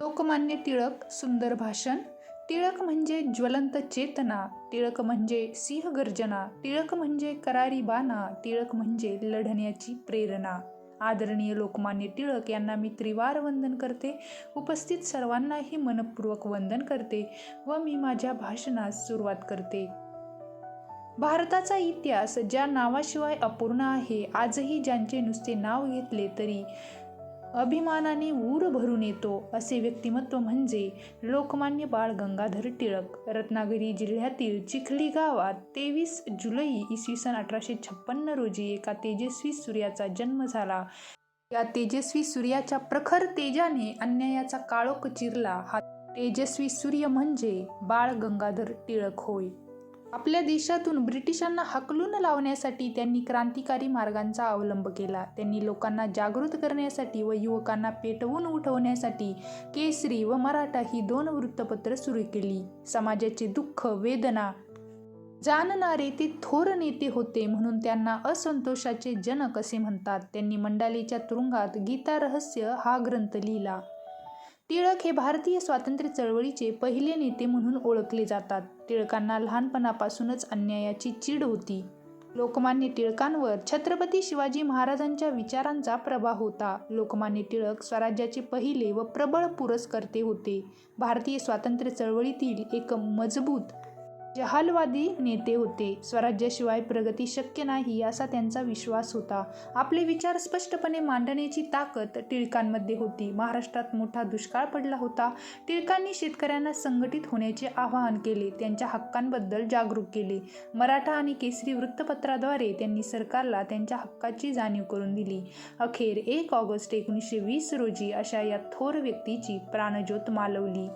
लोकमान्य टिळक सुंदर भाषण. टिळक म्हणजे ज्वलंत चेतना. टिळक म्हणजे सिंहगर्जना टिळक म्हणजे करारी बाणा. टिळक म्हणजे लढण्याची प्रेरणा. आदरणीय लोकमान्य टिळक यांना मी त्रिवार वंदन करते. उपस्थित सर्वांनाही मनपूर्वक वंदन करते व मी माझ्या भाषणास सुरुवात करते. भारताचा इतिहास ज्या नावाशिवाय अपूर्ण आहे आजही ज्यांचे नुसते नाव घेतले तरी अभिमानाने ऊर भरून येतो असे व्यक्तिमत्व म्हणजे लोकमान्य बाळ गंगाधर टिळक. रत्नागिरी जिल्ह्यातील चिखली गावात तेवीस जुलै इसवी सन अठराशे छप्पन्न रोजी एका तेजस्वी सूर्याचा जन्म झाला. या तेजस्वी सूर्याच्या प्रखर तेजाने अन्यायाचा काळोख चिरला. हा तेजस्वी सूर्य म्हणजे बाळ गंगाधर टिळक होय. आपल्या देशातून ब्रिटिशांना हकलून लावण्यासाठी त्यांनी क्रांतिकारी मार्गांचा अवलंब केला. त्यांनी लोकांना जागृत करण्यासाठी व युवकांना पेटवून उठवण्यासाठी केसरी व मराठा ही दोन वृत्तपत्र सुरू केली. समाजाचे दुःख वेदना जाणणारे ते थोर नेते होते म्हणून त्यांना असंतोषाचे जनक असे म्हणतात. त्यांनी मंडालेच्या तुरुंगात गीता रहस्य हा ग्रंथ लिहिला. टिळक हे भारतीय स्वातंत्र्य चळवळीचे पहिले नेते म्हणून ओळखले जातात. टिळकांना लहानपणापासूनच अन्यायाची चीड होती. लोकमान्य टिळकांवर छत्रपती शिवाजी महाराजांच्या विचारांचा प्रभाव होता. लोकमान्य टिळक स्वराज्याचे पहिले व प्रबळ पुरस्कर्ते होते. भारतीय स्वातंत्र्य चळवळीतील एक मजबूत जहालवादी नेते होते. स्वराज्याशिवाय प्रगती शक्य नाही असा त्यांचा विश्वास होता. आपले विचार स्पष्टपणे मांडण्याची ताकद टिळकांमध्ये होती. महाराष्ट्रात मोठा दुष्काळ पडला होता. टिळकांनी शेतकऱ्यांना संघटित होण्याचे आवाहन केले. त्यांच्या हक्कांबद्दल जागरूक केले. मराठा आणि केसरी वृत्तपत्राद्वारे त्यांनी सरकारला त्यांच्या हक्काची जाणीव करून दिली. अखेर एक ऑगस्ट एकोणीसशे वीस रोजी अशा या थोर व्यक्तीची प्राणज्योत मालवली.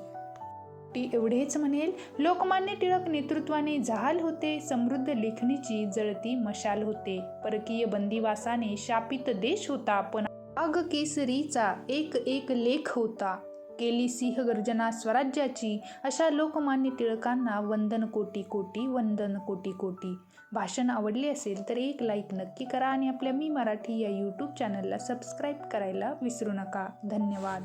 टी एवढेच म्हणेल लोकमान्य टिळक नेतृत्वाने जहाल होते समृद्ध लेखणीची जळती मशाल होते. परकीय बंदिवासाने शापित देश होता पण आग केसरीचा एक एक लेख होता. केली सिंहगर्जना स्वराज्याची अशा लोकमान्य टिळकांना वंदन कोटी कोटी वंदन कोटी कोटी. भाषण आवडले असेल तर एक लाईक नक्की करा आणि आपल्या मी मराठी या यूट्यूब चॅनलला सबस्क्राईब करायला विसरू नका. धन्यवाद.